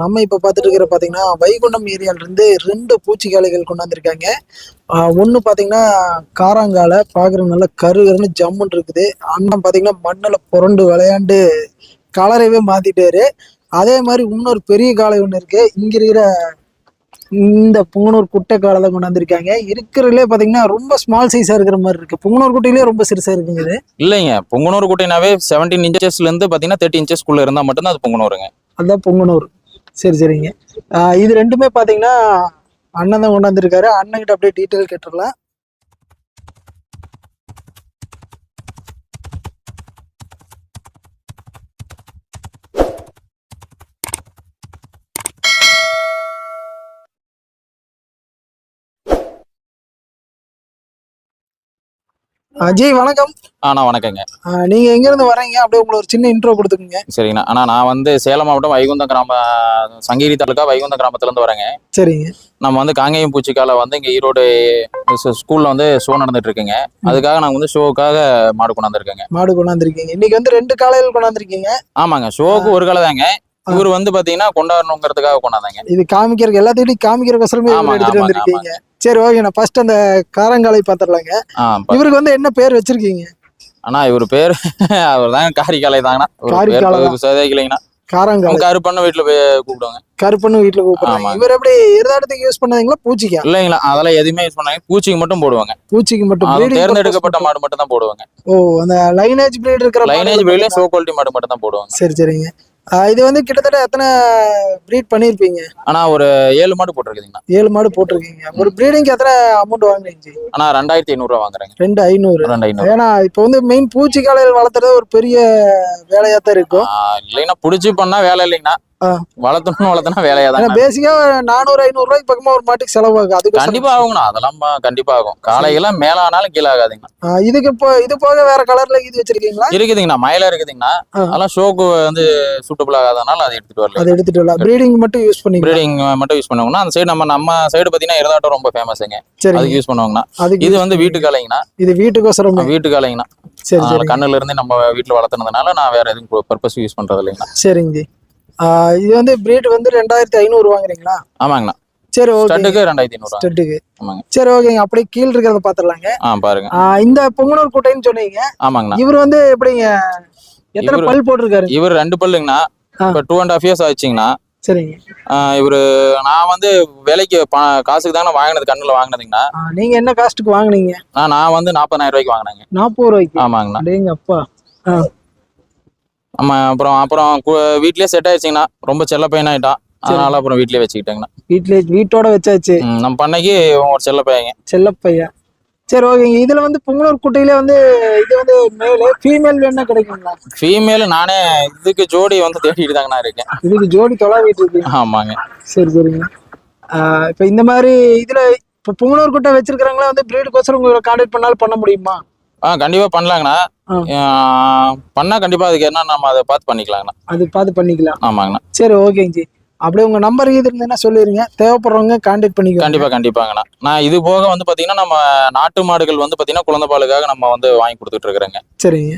நம்ம இப்ப பார்த்துட்டு இருக்கிற பாத்தீங்கன்னா வைகுண்டம் ஏரியால இருந்து ரெண்டு பூச்சிக்காளைகள் கொண்டாந்துருக்காங்க. ஒன்னு பாத்தீங்கன்னா காராங்காலை பாக்குற நல்ல கருகருன்னு ஜம்முன்னு இருக்குது. அண்ணன் பாத்தீங்கன்னா மண்ணுல புரண்டு விளையாண்டு கலரைவே மாத்திட்டாரு. அதே மாதிரி இன்னொரு பெரிய காளை ஒண்ணு இருக்கு. இங்க இருக்கிற இந்த புங்கனூர் குட்டை காலை கொண்டாந்துருக்காங்க. இருக்கிறதுலே பாத்தீங்கன்னா ரொம்ப ஸ்மால் சைஸா இருக்கிற மாதிரி இருக்கு. புங்கனூர் குட்டையிலே ரொம்ப சிறுசா இருக்குங்க இது. இல்லைங்க. பொங்கனூர் குட்டைனாவே செவன்டீன் இன்ச்சஸ்ல இருந்து பாத்தீங்கன்னா தேர்ட்டி இன்ச்சஸ்க்குள்ள இருந்தா மட்டும்தான் அது பொங்கனூருங்க. அதுதான் பொங்கனூர். சரி சரிங்க. இது ரெண்டுமே பார்த்தீங்கன்னா அண்ணன் தான் கொண்டாந்துருக்காரு. அண்ணன் கிட்ட அப்படியே டீட்டெயில் கேட்டுடலாம் அஜய் வணக்கம். ஆனா வணக்கங்க. நீங்க எங்க இருந்து வரீங்க? அப்படியே உங்களுக்கு ஒரு சின்ன இன்ட்ரோ கொடுத்துக்குங்க. சரிங்கண்ணா. ஆனா நான் வந்து சேலம் மாவட்டம் வைகுந்தம் கிராம சங்ககிரி தாலுக்கா வைகுந்தம் கிராமத்துல இருந்து வரேங்க. சரிங்க. நம்ம வந்து காங்கேயம் பூச்சிக்கால வந்து இங்க ஈரோடு ஸ்கூல்ல வந்து ஷோ நடந்துட்டு இருக்குங்க அதுக்காக நாங்க வந்து ஷோக்காக மாடு கொண்டாந்துருக்கேங்க. மாடு கொண்டாந்துருக்கீங்க. இன்னைக்கு வந்து ரெண்டு காலையில் கொண்டாந்துருக்கீங்க. ஆமாங்க. ஷோக்கு ஒரு காலை தாங்க இவர் வந்து பாத்தீங்கன்னா கொண்டாடணுங்கிறதுக்காக கொண்டாந்தாங்க. இது காமிக்கிறதுக்கு எல்லாத்தையும் காமிக்கிறக்கோசரமே எடுத்துட்டு வந்திருக்கீங்க. சரி ஓகே நான் ஃபர்ஸ்ட் அந்த காரங்காலை பாத்துடலாங்க ஆ, பா- இவருக்கு வந்து என்ன பேர் வச்சிருக்கீங்க? அண்ணா இவர் பேர் அவர் தாங்க காரிக்காலை தாங்கண்ணா. தான். சதைக்கலைங்கண்ணா காரங்காலை. கருப்பண்ண வீட்டுல போய் கூப்பிடுவாங்க. கருப்பன்னு வீட்டுல கூப்பிடுறாங்க. ஆமாங்க. இவர் எப்படி எருதாடத்துக்கு யூஸ் பண்ணாதீங்களா பூச்சிக்கா? இல்லைங்களா அதெல்லாம் எதுவுமே யூஸ் பண்ணாங்க பூச்சிக்கு மட்டும் போடுவாங்க. பூச்சிக்கு மட்டும் தேர்ந்தெடுக்கப்பட்ட மாடு மட்டும் தான் போடுவாங்க. ஓ அந்த லைனேஜ் பிரீட் இருக்கிற லைனேஜ் வெளியே ஷோ குவாலிட்டி மாடு மட்டும் தான் போடுவாங்க. சரி சரிங்க. இது வந்து கிட்டத்தட்ட எத்தனை ப்ரீட் பண்ணிருப்பீங்க? ஆனா ஒரு ஏழு மாடு போட்டிருக்குதுங்கண்ணா ஏழு மாடு போட்டிருக்கீங்க. ஒரு ப்ரீடிங்க்கு எத்தனை அமௌண்ட் வாங்குறீங்க? ஆனா ரெண்டாயிரத்தி ஐநூறுரூவா வாங்குறேங்க. ரெண்டு ஐநூறு. ரெண்டு ஐநூறு. ஏன்னா இப்போ வந்து மெயின் பூச்சிக்காலையில் வளர்த்துறது ஒரு பெரிய வேலையா தான் இருக்கும் இல்லைன்னா புடிச்சு பண்ணா வேலை இல்லைங்கண்ணா. வளர்த்தணும் வளர்த்தனா வேலையா தான் பேசிக்கா நானூறு ஐநூறு ரூபாய்க்கு பக்கமா ஒரு மாட்டுக்கு செலவாகும். அதுக்கு கண்டிப்பா ஆகுங்கண்ணா. அதெல்லாம் கண்டிப்பா ஆகும். காலையெல்லாம் மேல ஆனாலும் கீழே ஆகாதுங்கண்ணா ஆஹ் இதுக்கு இப்போ இது போக வேற கலர்ல இது வச்சிருக்கீங்களா? இருக்குதுங்கண்ணா. மயில இருக்குதுங்கண்ணா. அதெல்லாம் ஷோக்கு வந்து சூட்டபிள் ஆகாதனால அதை எடுத்துட்டு வரல. அதை எடுத்துட்டு வரலாம் ப்ரீடிங் மட்டும் யூஸ் பண்ணிக்கலாம் ப்ரீடிங் மட்டும் யூஸ் பண்ணுவாங்கன்னா அந்த சைடு நம்ம நம்ம சைடு பாத்தீங்கன்னா இருதாட்டம் ரொம்ப ஃபேமஸுங்க சரி அதுக்கு யூஸ் பண்ணுவாங்கண்ணா. இது வந்து வீட்டு காலைங்கண்ணா இது வீட்டுக்கோசரம் வீட்டு காலைங்கண்ணா சரி கண்ணுல இருந்து நம்ம வீட்டுல வளர்த்துனதுனால நான் வேற எதுவும் பர்பஸ் யூஸ் பண்றது இல்லைங்கண்ணா சரிங்க இது வந்து பிரீட் வந்து ரெண்டாயிரத்தி ஐநூறு வாங்குறீங்களா? ஆமாங்கண்ணா. சரி ஓகே ஸ்டட்டுக்கு ரெண்டாயிரத்தி ஸ்டெட்டுக்கு. ஆமாங்க. சரி ஓகேங்க அப்படியே கீழ் இருக்கிறத பாத்துடலாங்க ஆ பாருங்க. இந்த பொங்கனூர் குட்டைன்னு சொன்னீங்க. ஆமாங்கண்ணா. இவர் வந்து எப்படிங்க? எத்தனை பல் போட்டிருக்காரு? இவர் ரெண்டு பல்லுங்கண்ணா. இப்போ டூ அண்ட் ஹாஃப் இயர்ஸ் ஆச்சுங்கண்ணா சரிங்க. இவர் நான் வந்து விலைக்கு காசுக்கு தானே வாங்கினது கண்ணுல வாங்கினதுங்கண்ணா. நீங்க என்ன காஸ்ட்டுக்கு வாங்குனீங்க? நான் நான் வந்து நாற்பதாயிரம் ரூபாய்க்கு வாங்கினேங்க. நாற்பது ரூபாய்க்கு? ஆமாங்கண்ணா. அப்பா ஆஹ் ஆமா அப்புறம் அப்புறம் வீட்லயே செட் ஆயிடுச்சுங்கண்ணா. ரொம்ப செல்ல பையன் ஆயிட்டான் அதனால அப்புறம் வீட்லயே வச்சுக்கிட்டேங்கண்ணா. வீட்ல வீட்டோட வச்சாச்சு நம்ம பண்ணைக்கு ஒரு செல்ல பையங்க. செல்லப்பையன் சரி ஓகேங்க இதுல வந்து புங்கனூர் குட்டையில வந்து இது வந்து மேலு ஃபீமேல் வேணா கிடைக்குங்களா? ஃபீமேல் நானே இதுக்கு ஜோடி வந்து தேடிட்டு தாங்கண்ணா இருக்கேன். இதுக்கு ஜோடி தொலைவிட்டு இருக்கீங்க. ஆமாங்க. சரி சரிங்க. இப்ப இந்த மாதிரி இதுல இப்ப புங்கனூர் குட்டை வச்சிருக்கிறவங்களா வந்து பிரீடுக்கோசரம் உங்களை கான்டாக்ட் பண்ணாலும் பண்ண முடியுமா? ஆ கண்டிப்பா பண்ணலாங்கண்ணா. பண்ணா கண்டிப்பா அதுக்கு என்ன நம்ம அதை பார்த்து பண்ணிக்கலாங்கண்ணா. அது பார்த்து பண்ணிக்கலாம். ஆமாங்கண்ணா. சரி ஓகேங்க ஜி. அப்படியே உங்க நம்பர் இது இருந்ததுன்னா சொல்லிடுங்க தேவைப்படுறவங்க கான்டாக்ட் பண்ணிக்கலாம் கண்டிப்பா கண்டிப்பாங்கண்ணா. நான் இது போக வந்து பாத்தீங்கன்னா நம்ம நாட்டு மாடுகள் வந்து பாத்தீங்கன்னா குழந்தை பாலுக்காக நம்ம வந்து வாங்கி கொடுத்துட்டு இருக்கிறேங்க. சரிங்க.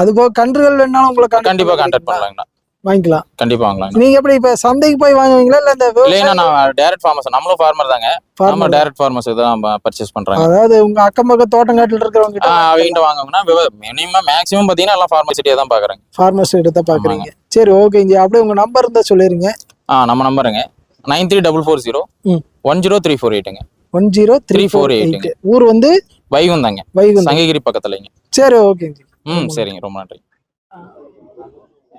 அது போக கன்றுகள் வேணாலும் உங்களை contact கண்டிப்பா கான்டாக்ட். பண்ணலாங்கண்ணா. வாங்கிக்கலாம். கண்டிப்பா வாங்கலாங்க நீங்க எப்படி இப்ப சந்தைக்கு போய் வாங்குவீங்களா? இல்ல இந்த இல்லைன்னா நான் டேரக்ட் ஃபார்மர்ஸ் நம்மளும் ஃபார்மர் தாங்க. நம்ம farmer- டேரக்ட் ஃபார்மர்ஸ் தான் பர்ச்சேஸ் பண்றாங்க. அதாவது உங்க அக்கம் பக்கம் தோட்டங்காட்டில் இருக்கிறவங்க கிட்ட அவங்ககிட்ட வாங்குங்கன்னா மினிமம் மேக்ஸிமம் பாத்தீங்கன்னா எல்லாம் ஃபார்மசிட்டியா தான் பாக்குறாங்க. ஃபார்மர்ஸ் எடுத்த பாக்குறீங்க. சரி ஓகேங்க அப்படியே உங்க நம்பர் இருந்தா சொல்லிருங்க. ஆ நம்ம நம்பருங்க nine three double four zero. One zero three four எயிட்டுங்க one zero three four 348 eight ஊர் வந்து? வைகுந்தாங்க. வைகுந்தம் சங்ககிரி பக்கத்துலங்க. சரி ஓகேங்க ம் சரிங்க. ரொம்ப நன்றி.